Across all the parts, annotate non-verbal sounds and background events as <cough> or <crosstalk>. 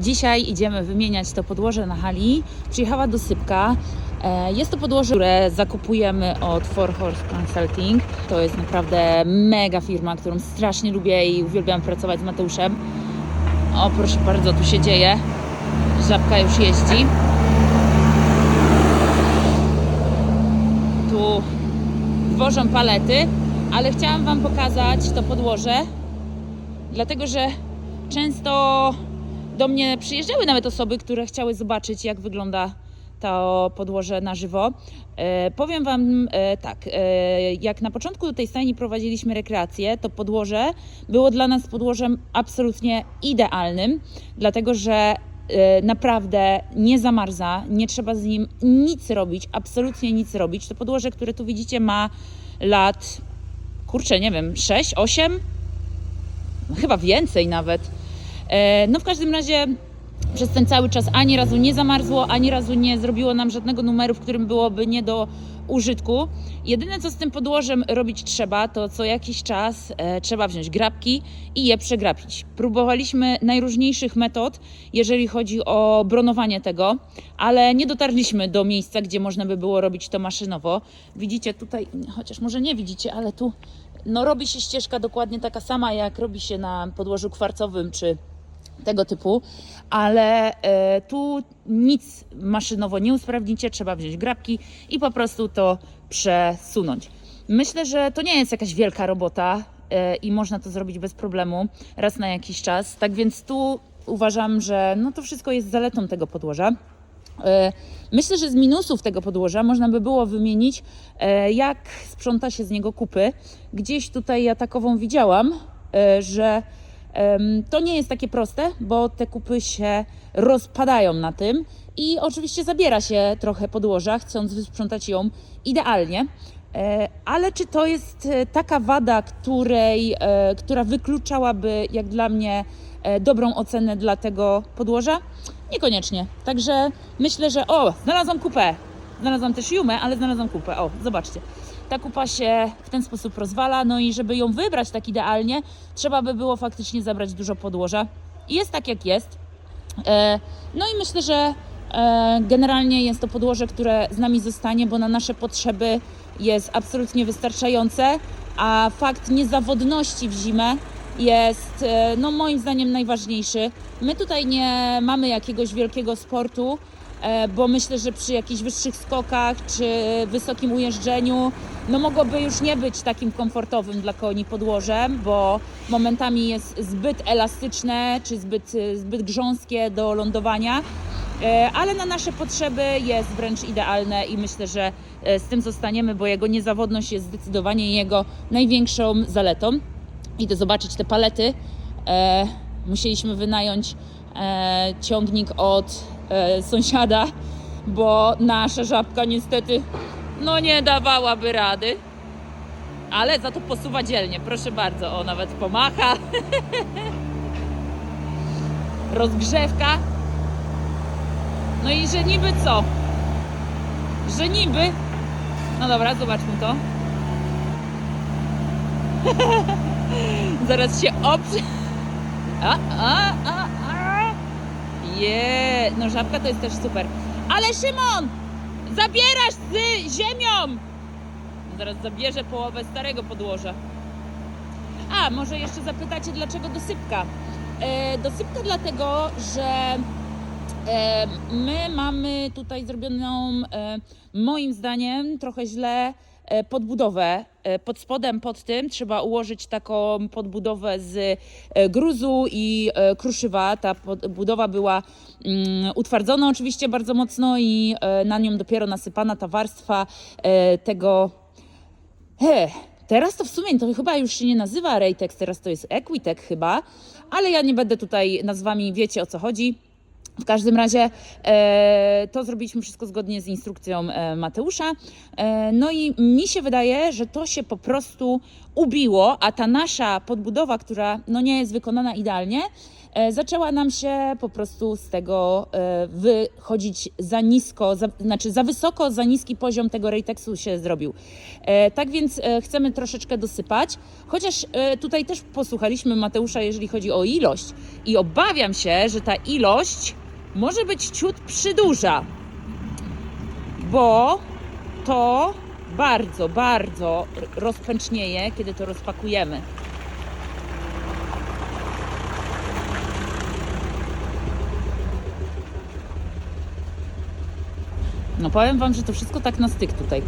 Dzisiaj idziemy wymieniać to podłoże na hali. Przyjechała dosypka. E, Jest to podłoże, które zakupujemy od Four Horse Consulting. To jest naprawdę mega firma, którą strasznie lubię i uwielbiam pracować z Mateuszem. O, proszę bardzo, tu się dzieje. Żabka już jeździ. Tu wożą palety, ale chciałam Wam pokazać to podłoże, dlatego że często do mnie przyjeżdżały nawet osoby, które chciały zobaczyć, jak wygląda to podłoże na żywo. E, powiem Wam e, tak, e, jak na początku tej stajni prowadziliśmy rekreację, to podłoże było dla nas podłożem absolutnie idealnym, dlatego że e, naprawdę nie zamarza, nie trzeba z nim nic robić, absolutnie nic robić. To podłoże, które tu widzicie, ma lat, kurczę, nie wiem, 6, 8, chyba więcej nawet. E, No w każdym razie przez ten cały czas ani razu nie zamarzło, ani razu nie zrobiło nam żadnego numeru, w którym byłoby nie do użytku. Jedyne co z tym podłożem robić trzeba, to co jakiś czas e, trzeba wziąć grabki i je przegrabić. Próbowaliśmy najróżniejszych metod, jeżeli chodzi o bronowanie tego, ale nie dotarliśmy do miejsca, gdzie można by było robić to maszynowo. Widzicie tutaj, chociaż może nie widzicie, ale tu no, robi się ścieżka dokładnie taka sama, jak robi się na podłożu kwarcowym czy tego typu, ale e, tu nic maszynowo nie usprawnicie, trzeba wziąć grabki i po prostu to przesunąć. Myślę, że to nie jest jakaś wielka robota e, i można to zrobić bez problemu raz na jakiś czas. Tak więc tu uważam, że no to wszystko jest zaletą tego podłoża. E, Myślę, że z minusów tego podłoża można by było wymienić, jak sprząta się z niego kupy. Gdzieś tutaj ja takową widziałam, że to nie jest takie proste, bo te kupy się rozpadają na tym i oczywiście zabiera się trochę podłoża, chcąc wysprzątać ją idealnie. E, Ale czy to jest e, taka wada, której, e, która wykluczałaby, jak dla mnie, dobrą ocenę dla tego podłoża? Niekoniecznie. Także myślę, że. O, znalazłam kupę. Znalazłam też jumę, ale znalazłam kupę. O, zobaczcie. Ta kupa się w ten sposób rozwala, no i żeby ją wybrać tak idealnie, trzeba by było faktycznie zabrać dużo podłoża. I jest tak, jak jest. E, No i myślę, że e, generalnie jest to podłoże, które z nami zostanie, bo na nasze potrzeby jest absolutnie wystarczające, a fakt niezawodności w zimę jest e, no moim zdaniem najważniejszy. My tutaj nie mamy jakiegoś wielkiego sportu, bo myślę, że przy jakichś wyższych skokach czy wysokim ujeżdżeniu no mogłoby już nie być takim komfortowym dla koni podłożem, bo momentami jest zbyt elastyczne czy zbyt, zbyt grząskie do lądowania. E, ale na nasze potrzeby jest wręcz idealne i myślę, że e, z tym zostaniemy, bo jego niezawodność jest zdecydowanie jego największą zaletą. Idę zobaczyć te palety. E, musieliśmy wynająć e, ciągnik od e, sąsiada, bo nasza żabka niestety no nie dawałaby rady. Ale za to posuwa dzielnie, proszę bardzo. O, nawet pomacha. <laughs> Rozgrzewka. No i że niby co? Że niby. No dobra, zobaczmy to. <laughs> Zaraz się oprze. <laughs> A, a, a. Je, no żabka to jest też super. Ale Szymon! Zabierasz z ziemią! Zaraz zabierze połowę starego podłoża. A, może jeszcze zapytacie, dlaczego dosypka? E, dosypka dlatego, że E, My mamy tutaj zrobioną, e, moim zdaniem, trochę źle podbudowę. E, Pod spodem, pod tym trzeba ułożyć taką podbudowę z e, gruzu i e, kruszywa. Ta podbudowa była mm, utwardzona oczywiście bardzo mocno i e, na nią dopiero nasypana ta warstwa e, tego He, teraz to w sumie to chyba już się nie nazywa Raytex, teraz to jest Equitech chyba, ale ja nie będę tutaj nazwami, wiecie o co chodzi. W każdym razie e, to zrobiliśmy wszystko zgodnie z instrukcją e, Mateusza. E, no i mi się wydaje, że to się po prostu ubiło, a ta nasza podbudowa, która no nie jest wykonana idealnie, zaczęła nam się po prostu z tego wychodzić za nisko, za, znaczy za wysoko, za niski poziom tego rejteksu się zrobił. Tak więc chcemy troszeczkę dosypać, chociaż tutaj też posłuchaliśmy Mateusza, jeżeli chodzi o ilość i obawiam się, że ta ilość może być ciut przydłuża, bo to bardzo, bardzo rozpęcznieje, kiedy to rozpakujemy. No powiem Wam, że to wszystko tak na styk tutaj.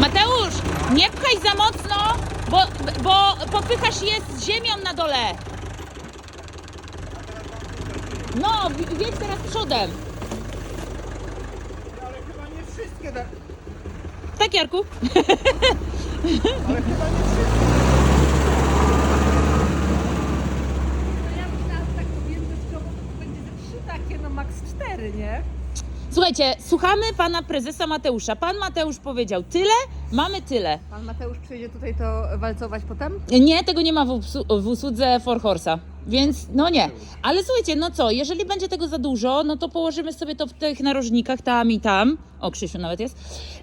Mateusz, nie pchaj za mocno, bo, bo popychasz je z ziemią na dole. No, wiedź teraz przodem. Ale chyba nie wszystkie, da... Tak, Jarku? ale chyba nie wszystkie. No ja myślałam tak objętościowo, to będzie trzy takie, no cztery, nie? Słuchajcie, słuchamy pana prezesa Mateusza. Pan Mateusz powiedział tyle, mamy tyle. Pan Mateusz przyjdzie tutaj to walcować potem? Nie, tego nie ma w, obsu- w usłudze Four Horse'a. Więc no nie. Ale słuchajcie, no co, jeżeli będzie tego za dużo, no to położymy sobie to w tych narożnikach tam i tam. O, Krzysiu nawet jest.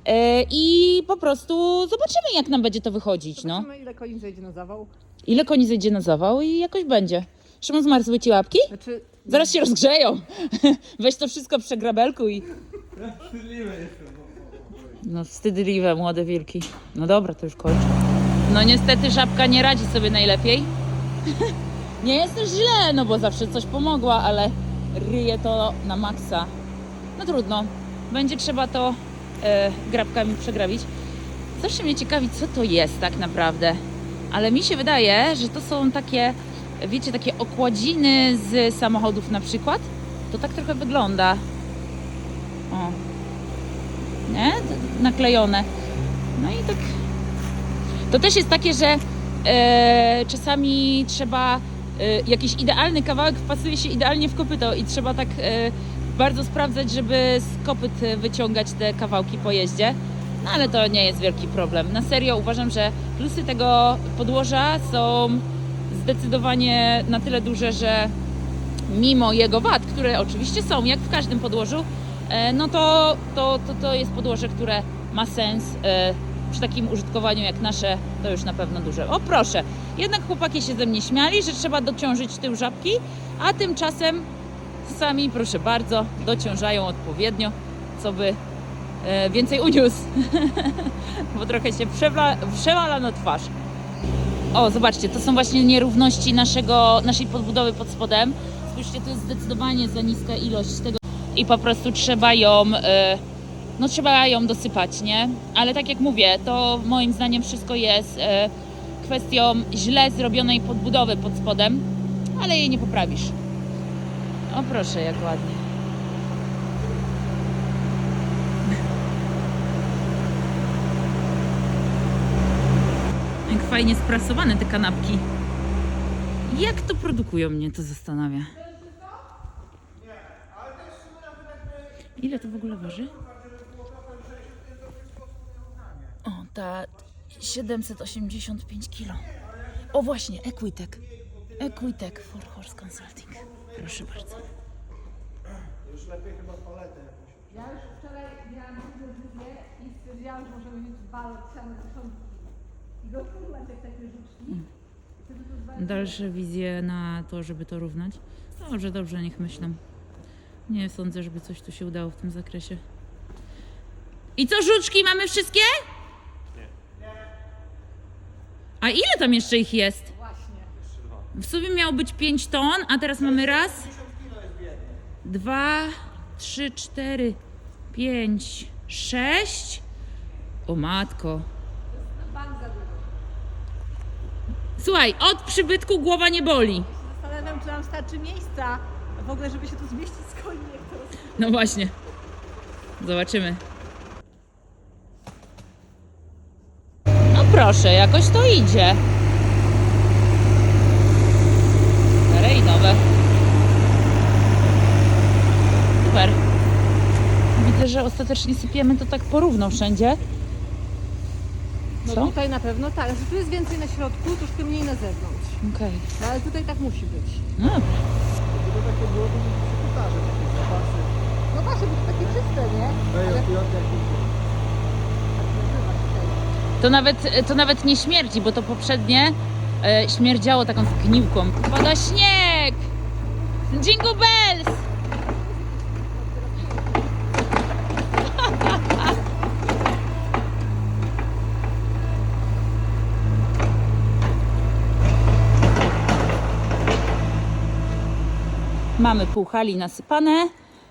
E, I po prostu zobaczymy, jak nam będzie to wychodzić, no. Zobaczymy ile koni zejdzie na zawał. Ile koni zejdzie na zawał i jakoś będzie. Szymon, zmarzły ci łapki? Znaczy, Zaraz się rozgrzeją. <laughs> Weź to wszystko przy grabelku i... No wstydliwe, młode wilki. No dobra, to już kończę. No niestety żabka nie radzi sobie najlepiej. <laughs> nie jest też źle, no bo zawsze coś pomogła, ale ryje to na maksa. No trudno. Będzie trzeba to e, grabkami przegrabić. Zawsze mnie ciekawi, co to jest tak naprawdę. Ale mi się wydaje, że to są takie, wiecie, takie okładziny z samochodów na przykład. To tak trochę wygląda. O. Nie? Naklejone. No i tak. To też jest takie, że e, czasami trzeba e, jakiś idealny kawałek wpasuje się idealnie w kopyto i trzeba tak e, bardzo sprawdzać, żeby z kopyt wyciągać te kawałki po jeździe. No ale to nie jest wielki problem. Na serio uważam, że plusy tego podłoża są zdecydowanie na tyle duże, że mimo jego wad, które oczywiście są, jak w każdym podłożu, e, no to, to, to, to jest podłoże, które ma sens e, przy takim użytkowaniu jak nasze, to już na pewno duże. O proszę, jednak chłopaki się ze mnie śmiali, że trzeba dociążyć tył żabki, a tymczasem sami, proszę bardzo, dociążają odpowiednio, co by e, więcej uniósł, <laughs> bo trochę się przewla, przewala na twarz. O, zobaczcie, to są właśnie nierówności naszego, naszej podbudowy pod spodem. Spójrzcie, to jest zdecydowanie za niska ilość tego i po prostu trzeba ją, e, no trzeba ją dosypać, nie? Ale tak jak mówię, to moim zdaniem wszystko jest e, kwestią źle zrobionej podbudowy pod spodem, ale jej nie poprawisz. O proszę, jak ładnie. Jak fajnie sprasowane te kanapki. Jak to produkują mnie, to zastanawia. Ile to w ogóle waży? O, ta 785 kg. O właśnie, Equitek. Equitek for Horse Consulting. Proszę bardzo. Już lepiej chyba paletę jakąś. ja już wczoraj miałam decyzję i stwierdziłam, że możemy mieć dwa same początki. Dalsze wizje na to, żeby to równać. Dobrze, dobrze, niech myślą. Nie sądzę, żeby coś tu się udało w tym zakresie. I co, żuczki, mamy wszystkie? A ile tam jeszcze ich jest? właśnie. W sumie miało być 5 ton, a teraz mamy raz, dwa, trzy, cztery, pięć, sześć. O matko. Bank za dużo. Słuchaj, od przybytku głowa nie boli. Zastanawiam, czy nam starczy miejsca w ogóle, żeby się tu zmieścić z koni, jak to roz... No właśnie. Zobaczymy. No proszę, jakoś to idzie. Stare i nowe. Super. Widzę, że ostatecznie sypiemy to tak porówno wszędzie. No Co? tutaj na pewno tak. Znaczy, tu jest więcej na środku, troszkę mniej na zewnątrz. Okej. No ale tutaj tak musi być. No dobra. Gdyby takie było, to by się takie zapasy. No właśnie, bo to takie czyste, nie? Ale BJJ jak idzie. tak nazywa się tej. To nawet, to nawet nie śmierdzi, bo to poprzednie e, śmierdziało taką zgniłką. Pada śnieg! Jingle bells! Mamy pół hali nasypane.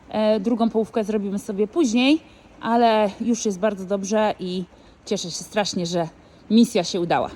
E, drugą połówkę zrobimy sobie później, ale już jest bardzo dobrze i cieszę się strasznie, że misja się udała.